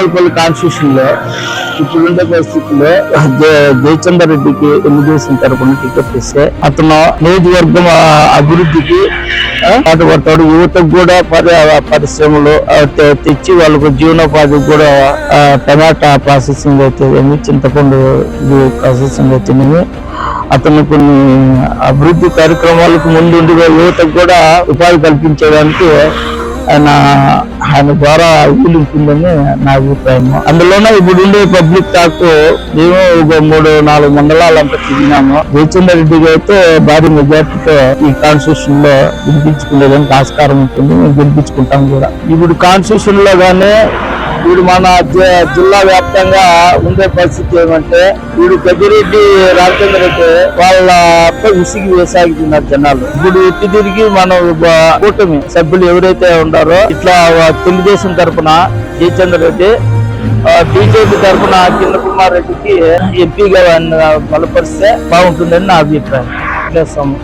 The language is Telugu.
తామలపల్లి కాన్స్టిట్యూషన్లో ఇప్పుడుండే పరిస్థితుల్లో జయచందర్ రెడ్డికి తెలుగుదేశం తరపున టికెట్ ఇస్తే అతను నియోజకవర్గం అభివృద్ధికి పాటుపడతాడు. యువతకు కూడా పరి పరిశ్రమలు తెచ్చి వాళ్ళకు జీవనోపాధికి కూడా టమాటా ప్రాసెసింగ్ అవుతుంది. చింతపండు ప్రాసెసింగ్ అవుతుంది అతను కొన్ని అభివృద్ధి కార్యక్రమాలకు ముందుండిగా యువతకు కూడా ఉపాధి కల్పించడానికి ఆయన ఆయన ద్వారా వీలుంటుందని నా అభిప్రాయం అందులోనే ఇప్పుడు ఉండే పబ్లిక్ టాక్ మేము ఒక మూడు నాలుగు మండలాలంతా తిరిగినాము. జయచంద్ర రెడ్డికి అయితే భారీ మెజార్టీతో ఈ కాన్స్టిట్యూషన్లో గెలిపించుకునేదానికి ఆస్కారం ఉంటుంది మేము గెలిపించుకుంటాం కూడా. ఇప్పుడు కాన్స్టిట్యూషన్లో గానే వీడు మన జిల్లా వ్యాప్తంగా ఉండే పరిస్థితి ఏమంటే వీడు పెద్దిరెడ్డి రామచంద్ర రెడ్డి వాళ్ళ విసిగి వేసాగుతున్నారు జనాలు. ఇప్పుడు ఇటు తిరిగి మన కూటమి సభ్యులు ఎవరైతే ఉన్నారో ఇట్లా తెలుగుదేశం తరపున జయచంద్ర రెడ్డి బీజేపీ తరపున కింద కుమార్ రెడ్డికి ఎంపీగా బలపరిస్తే బాగుంటుందని నా అభిప్రాయం. చేస్తాము